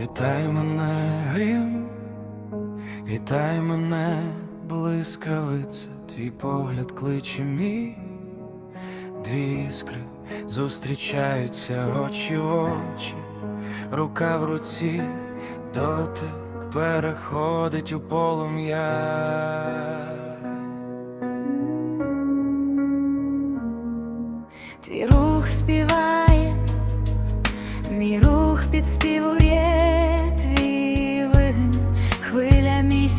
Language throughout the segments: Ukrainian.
Вітай мене, грім, вітай мене, блискавиця, твій погляд кличе мій, дві іскри зустрічаються очі в очі, рука в руці, дотик переходить у полум'я. Твій рух співає, мій рух підспівує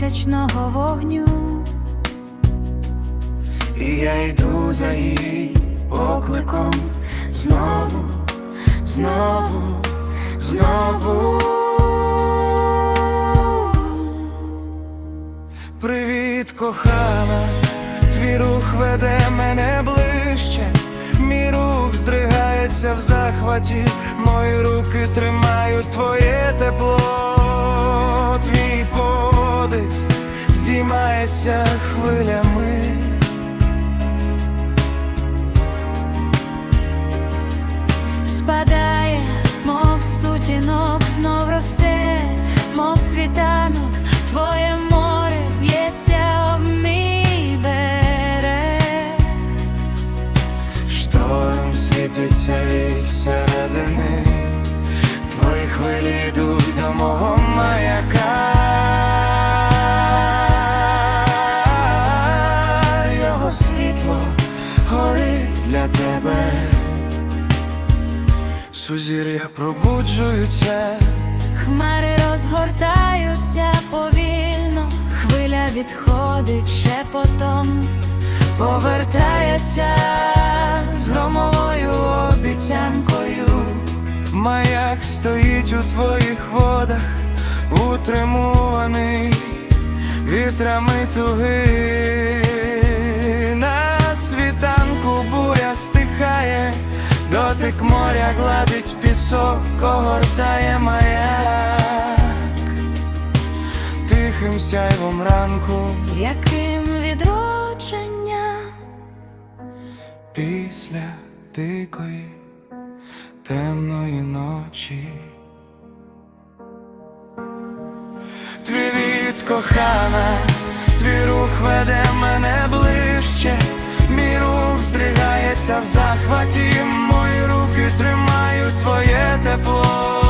місячного вогню. І я йду за її покликом. Знову, знову, знову. Привіт, кохана, твій рух веде мене ближче, мій рух здригається в захваті, мої руки тримають твоє тепло, здіймається хвилями. Спадає, мов сутінок, знов росте, мов світанок, твоє море б'ється об мій берег. Шторм світиться із середини, твої хвилі йдуть до мого Сузір'я пробуджуються, Хмари розгортаються повільно, хвиля відходить шепотом, повертається з громовою обіцянкою. Маяк стоїть у твоїх водах, утримуваний вітрами туги. Дотик моря гладить пісок, огортає маяк, тихим сяйвом ранку. яким відродження. Після дикої темної ночі. Твій від кохана, твій рух веде мене ближче, мій рух здригається в захваті, тримають твоє тепло,